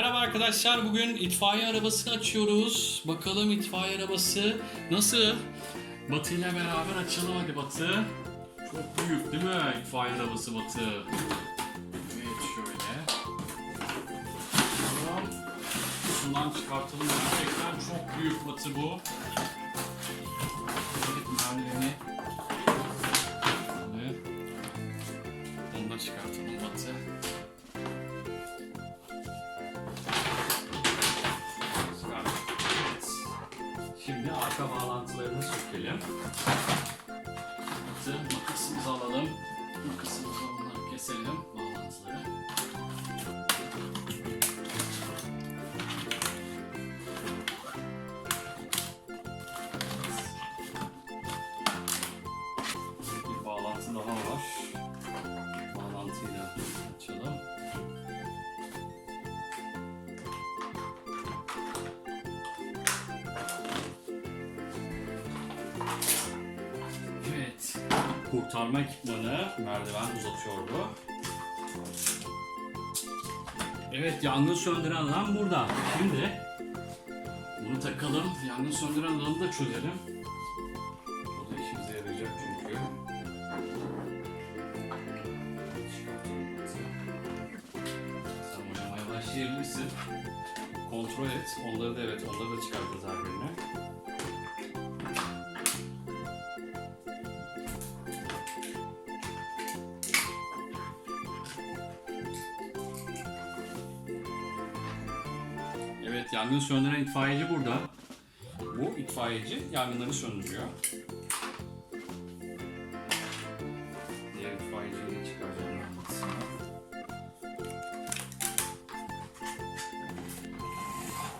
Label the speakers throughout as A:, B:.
A: Merhaba arkadaşlar. Bugün itfaiye arabası açıyoruz. Bakalım itfaiye arabası nasıl? Batı ile beraber açalım hadi Batı. Çok büyük değil mi itfaiye arabası Batı? Evet şöyle. Şundan çıkartalım. Gerçekten çok büyük Batı bu. Evet. Onu da çıkartalım Batı. Şimdi arka bağlantılarını sökelim. Batı makasımızı alalım. Makasımızı onları keselim bağlantıları. Kurtarma ekipmanı merdiven uzatıyordu. Evet yangın söndüren alan burada. Şimdi bunu takalım. Yangın söndüren alanı da çözelim. O da işimize yarayacak çünkü. Sen oynamaya başlayabilirsin. Kontrol et. Onları da evet onları da çıkartacağız her birine. Evet, yangın söndüren itfaiyeci burada. Bu itfaiyeci yangınları söndürüyor. Diğer itfaiyeciyi çıkaracağım sana.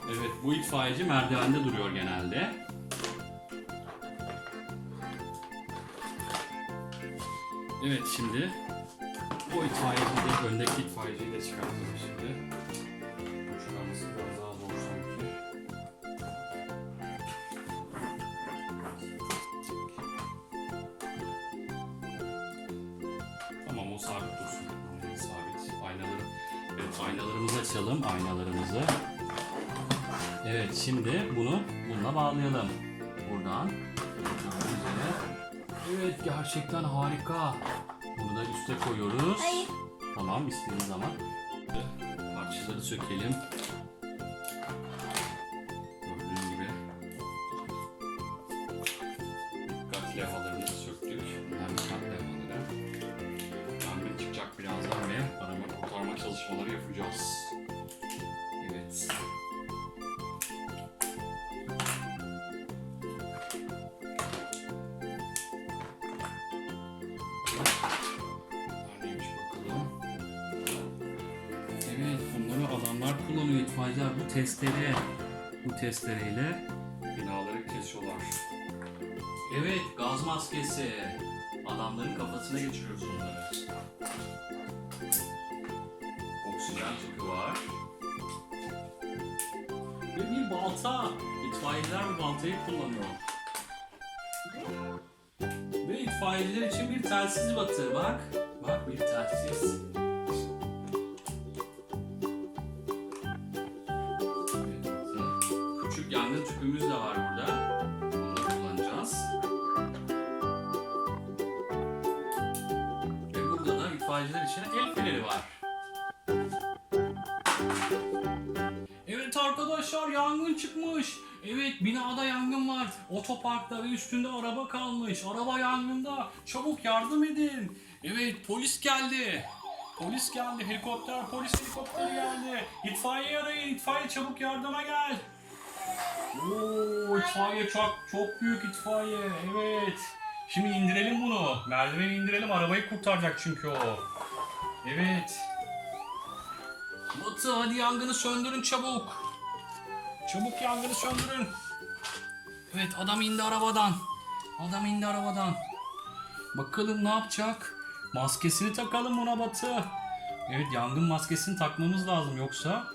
A: Evet, bu itfaiyeci merdivende duruyor genelde. Evet, şimdi bu itfaiyeci de, öndeki itfaiyeciyi de çıkartalım şimdi. Sabit dursun. Aynen sabit. Aynaları, evet aynalarımızı açalım. Aynalarımızı. Evet şimdi bunu bununla bağlayalım. Buradan. Evet gerçekten harika. Bunu da üste koyuyoruz.
B: Hayır.
A: Tamam istediğin zaman. Parçaları sökelim. Adamlar kullanıyor itfaiyeciler bu testere bu testereyle binaları kesiyorlar. Evet gaz maskesi. Adamların kafasına geçiriyoruz onları. Oksijen tüpü var. Ve bir balta. İtfaiyeciler bu baltayı kullanıyor. Ve itfaiyeciler için bir telsiz batı. Bak. Bak bir telsiz. Feneri var. Evet arkadaşlar yangın çıkmış. Evet binada yangın var. Otoparkta ve üstünde araba kalmış. Araba yangında. Çabuk yardım edin. Evet polis geldi. Polis geldi. Helikopter, polis helikopteri geldi. İtfaiye arayın. İtfaiye çabuk yardıma gel. Oo, itfaiye çok çok büyük itfaiye. Evet. Şimdi indirelim bunu. Merdiveni indirelim. Arabayı kurtaracak çünkü o. Evet. Batı hadi yangını söndürün çabuk. Çabuk yangını söndürün. Evet adam indi arabadan. Adam indi arabadan. Bakalım ne yapacak? Maskesini takalım buna Batı. Evet yangın maskesini takmamız lazım yoksa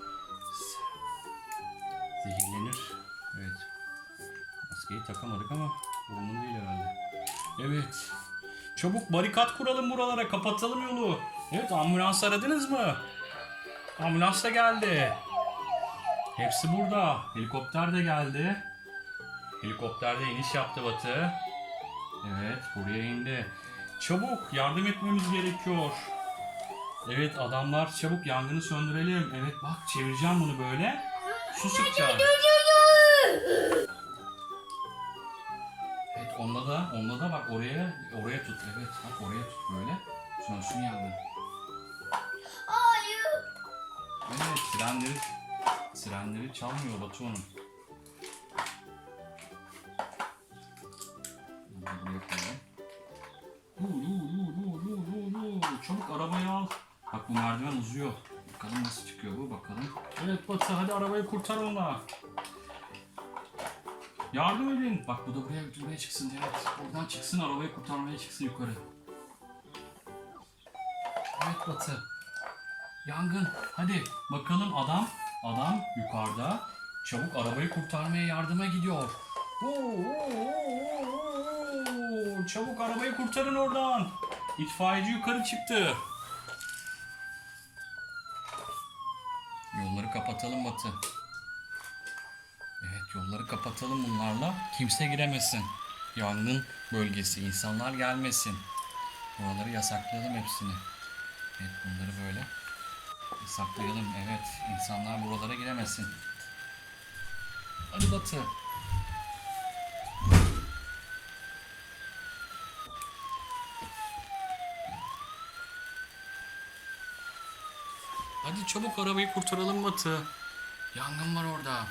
A: zehirlenir. Evet. Maskeyi takamadık ama burunun değil herhalde. Evet. Çabuk barikat kuralım buralara kapatalım yolu. Evet ambulans aradınız mı? Ambulans da geldi. Hepsi burada. Helikopter de geldi. Helikopter de iniş yaptı Batı. Evet buraya indi. Çabuk yardım etmemiz gerekiyor. Evet adamlar çabuk yangını söndürelim. Evet bak çevireceğim bunu böyle. Su sıkacağım. Evet onunla da onunla da bak oraya oraya tut. Evet bak oraya tut böyle. Sönsün yangın. Evet sirenleri sirenleri çalmıyor hu, hu. Çabuk arabayı al. Bak bu merdiven uzuyor. Bakalım nasıl çıkıyor bu bakalım. Evet Batı hadi arabayı kurtar onunla. Yardım edin. Bak bu da buraya buraya çıksın. Evet oradan çıksın arabayı kurtarmaya çıksın yukarı. Evet Batı. Yangın. Hadi bakalım adam. Adam yukarıda. Çabuk arabayı kurtarmaya yardıma gidiyor. Çabuk arabayı kurtarın oradan. İtfaiyeci yukarı çıktı. Yolları kapatalım Batı. Evet yolları kapatalım bunlarla. Kimse giremesin. Yangın bölgesi. insanlar gelmesin. Buraları yasaklayalım hepsini. Evet bunları böyle Saklayalım evet. insanlar buralara giremesin. Hadi Batı. Hadi çabuk arabayı kurtaralım Batı. Yangın var orada.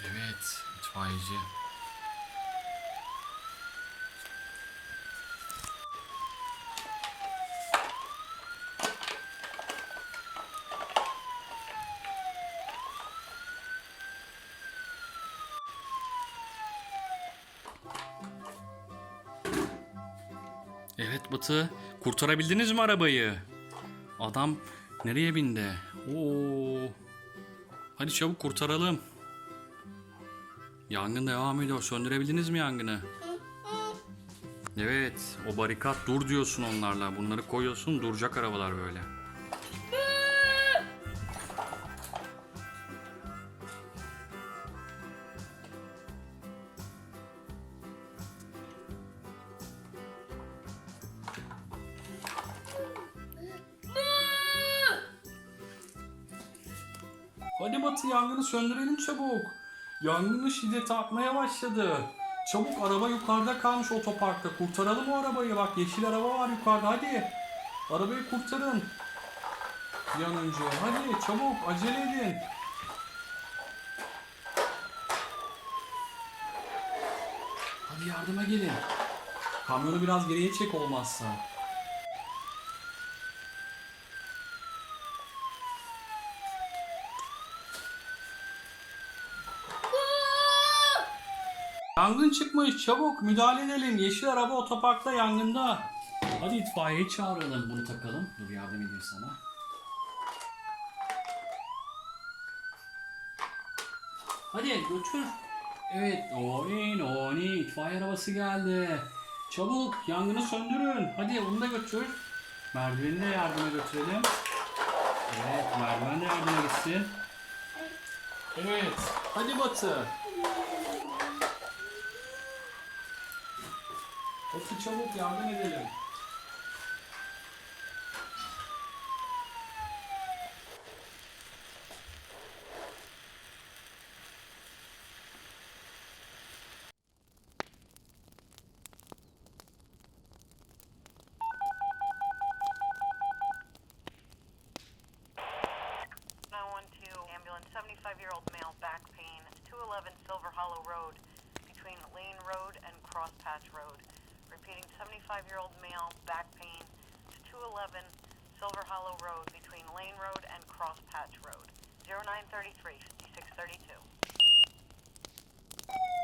A: Evet, itfaiyeci. Evet Batı, kurtarabildiniz mi arabayı? Adam nereye bindi? Oo. Hadi çabuk kurtaralım. Yangın devam ediyor. Söndürebildiniz mi yangını? Evet, o barikat dur diyorsun onlarla. Bunları koyuyorsun, duracak arabalar böyle. Hadi Batı yangını söndürelim çabuk. Yangının şiddeti artmaya başladı. Çabuk araba yukarıda kalmış otoparkta. Kurtaralım o arabayı bak yeşil araba var yukarıda hadi. Arabayı kurtarın. Bir. Hadi çabuk acele edin. Hadi yardıma gelin. Kamyonu biraz geriye çek olmazsa. Yangın çıkmış çabuk müdahale edelim. Yeşil araba otoparkta yangında. Hadi itfaiyeyi çağıralım bunu takalım. Dur yardım edeyim sana. Hadi götür. Evet onin oni itfaiye arabası geldi. Çabuk yangını söndürün. Hadi onu da götür. Merdiveni de yardıma götürelim. Evet merdiven de yardıma gitsin. Evet hadi Batı. Batı çabuk yardım edelim.
C: repeating 75-year-old male, back pain, to 211 Silver Hollow Road between Lane Road and Cross Patch Road, 0933 5632.